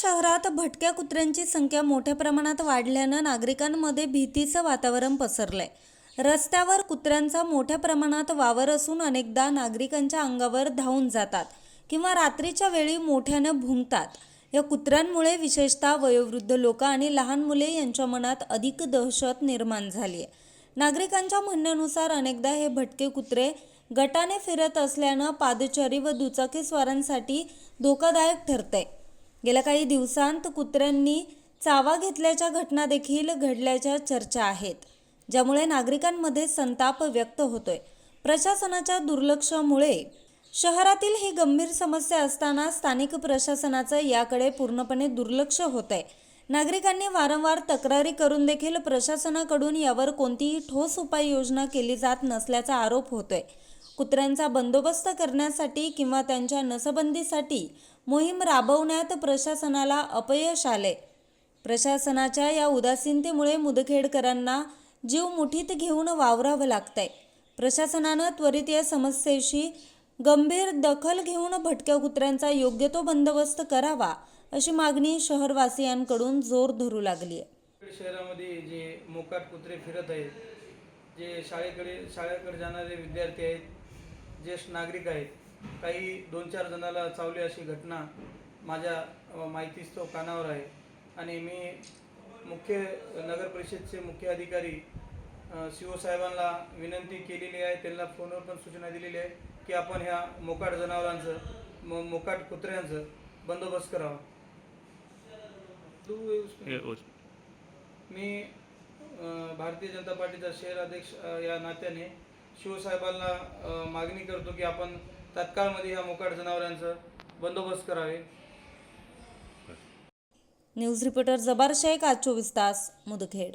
शहरात भटक्या कुत्र्यांची संख्या मोठ्या प्रमाणात वाढल्यानं नागरिकांमध्ये भीतीचं वातावरण पसरलंय. रस्त्यावर कुत्र्यांचा मोठ्या प्रमाणात वावर असून अनेकदा नागरिकांच्या अंगावर धावून जातात किंवा रात्रीच्या वेळी मोठ्यानं भुंकतात. या कुत्र्यांमुळे विशेषतः वयोवृद्ध लोक आणि लहान मुले यांच्या मनात अधिक दहशत निर्माण झाली आहे नागरिकांच्या म्हणण्यानुसार अनेकदा हे भटके कुत्रे गटाने फिरत असल्यानं पादचारी व दुचाकीस्वारांसाठी धोकादायक ठरतंय. गेल्या काही दिवसांत कुत्र्यांनी चावा घेतल्याच्या घटना देखील घडल्याच्या चर्चा आहेत ज्यामुळे नागरिकांमध्ये संताप व्यक्त होतोय. प्रशासनाच्या दुर्लक्षामुळे शहरातील ही गंभीर समस्या असताना स्थानिक प्रशासनाचं याकडे पूर्णपणे दुर्लक्ष होत आहे नागरिकांनी वारंवार तक्रारी करून देखील प्रशासनाकडून यावर कोणतीही ठोस उपाययोजना केली जात नसल्याचा आरोप होतोय. कुत्र्यांचा बंदोबस्त करण्यासाठी किंवा त्यांच्या नसबंदीसाठी मोहीम राबवण्यात प्रशासनाला अपयश आले. प्रशासनाच्या या उदासीनतेमुळे मुदखेडकरांना जीव मुठीत घेऊन वावरावं लागतंय. प्रशासनानं त्वरित या समस्येशी गंभीर दखल घेऊन भटक्या कुत्र्यांचा योग्य तो बंदोबस्त करावा अशी मागणी शहरवासियांकडून जोर धरू लागली आहे. शहरामध्ये जे मोकाट कुत्रे फिरत आहेत जे शाळेकडे शाळेकडे जाणारे विद्यार्थी आहेत ज्येष्ठ नागरिक आहेत. काही दोन चार जणाला चावली अशी घटना माझ्या अ, माहितीस तो कानावर आहे. आणि मी मुख्य नगर परिषदचे मुख्य अधिकारी सी ओ साहेबांना विनंती केलेली आहे. त्यांना फोनवर पण सूचना दिलेली आहे की आपण ह्या मोकाट जनावरांचं म मोकाट कुत्र्यांचं बंदोबस्त करावा. मी भारतीय जनता पार्टीचा शहर अध्यक्ष या नात्याने शिवसाहेबांना मागणी करतो की आपण तात्काळमध्ये ह्या मोकाट जनावरांचं बंदोबस्त करावे. न्यूज रिपोर्टर जबार शेख आज चोवीस तास मुदखेड.